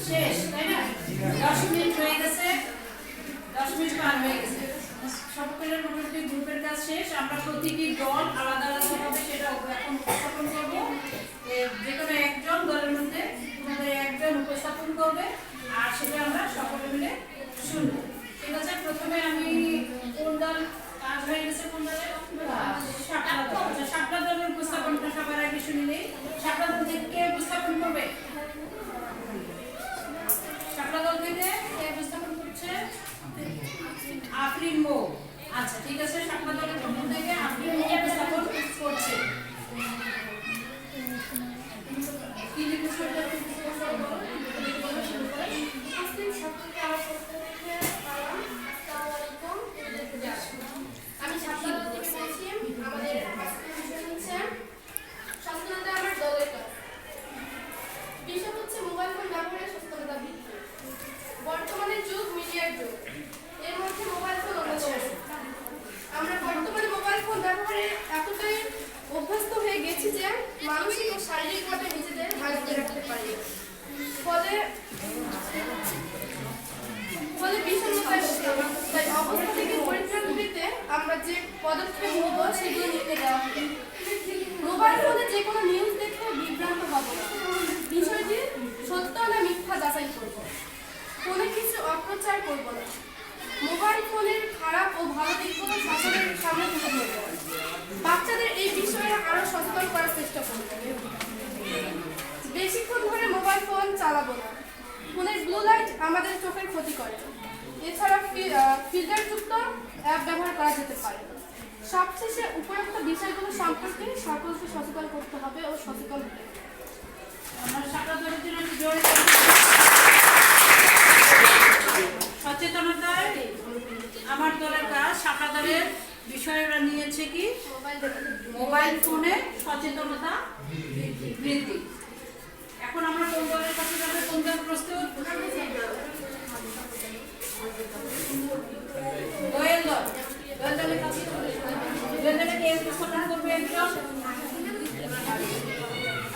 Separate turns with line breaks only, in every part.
শেষ তাই না দশ হয়ে গেছে দশ মিনিট হয়ে গেছে সকলের মোটামুটি আলাদা আলাদা সেটা এখন একজন দলের মধ্যে একজন উপস্থাপন করবে আর সেটা আমরা সকলে মিলে শুনব ঠিক আছে প্রথমে আমি কোন দল কাজ হয়ে গেছে কোন দলে সাতটা দল সাতটা দলের উপস্থাপনটা সবার আগে শুনে নেই। সাতটা থেকে কে উপস্থাপন করবে শাপলা দল থেকে কে উপস্থাপন করছে আফরিন মো আচ্ছা ঠিক আছে শাপলা দলের পক্ষ থেকে আফরিন মো উপস্থাপন করছে কি লিখেছো এটা একটু বলো, বলো, বলো, শুরু করো।
আমি ছাত্রদল থেকে বলছি আমাদের আজকের বিষয় হচ্ছে সচেতনতা আমার দলের কাজ বিষয় হচ্ছে মোবাইল ফোন ব্যবহারের সচেতনতা বৃদ্ধি বর্তমানে যুগ মিডিয়ার যুগ এর মধ্যে মোবাইল ফোন অন্যতম আমরা বর্তমানে মোবাইল ফোন ব্যবহারে এতটাই অভ্যস্ত হয়ে গেছি যে মানসিক ও শারীরিকভাবে নিজেদের হারিয়ে রাখতে পারি। ফলে ফলে বিষণ্ণতায় ভুগতাম। তাই অবস্থা থেকে পরিত্রাণ পেতে আমরা যে পদক্ষেপ নেব সেগুলো নিতে দেওয়া মোবাইল ফোনে যে কোনো নিউজ দেখে বিভ্রান্ত হব। বিষয়টি সত্য না মিথ্যা যাচাই করব। ফোনে কিছু অপ্রচার করব না। মোবাইল ফোনের খারাপ ও ভালো দিকগুলো সকলের সামনে তুলে ধরব। বাচ্চাদের এই বিষয়ে আরও সচেতন করার চেষ্টা করব বেশিক্ষণ ধরে মোবাইল ফোন চালাবো না ফোনের ব্লু লাইট আমাদের চোখের ক্ষতি করে। এছাড়া ফিল্টারযুক্ত অ্যাপ ব্যবহার করা যেতে পারে। সবশেষে উপরোক্ত বিষয়গুলো সম্পর্কে সকলকে সচেতন করতে হবে ও সচেতন হতে হবে।
আমরা শাপলা জন্য জোরে সচেতনতায় আমার দলের কাজ শাপলা দলের বিষয় নিয়েছে কি?
মোবাইল
ফোনে সচেতনতা বৃদ্ধি এখন আমরা কোন দলের কাছে যাবে কোন দল প্রস্তুত দোয়েল দল দোয়েল দলের কাছে দোয়েল দলে কে উপস্থাপন করবে একজন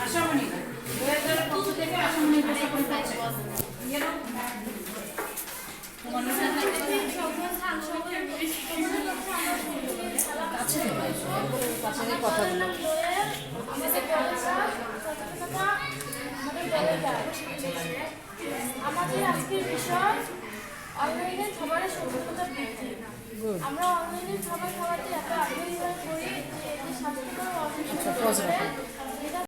আশামণি দোয়েল দলের পক্ষ থেকে আশামণি উপস্থাপন করছে ইয়ে নাও।
আমাদের আজকের বিষয় অনলাইনে খাবারের সভ্যতা বৃদ্ধি আমরা অনলাইনে খাবার খাওয়াতে এত আগ্রহী হয়ে পড়ি যে স্বাস্থ্যকর অসুস্থ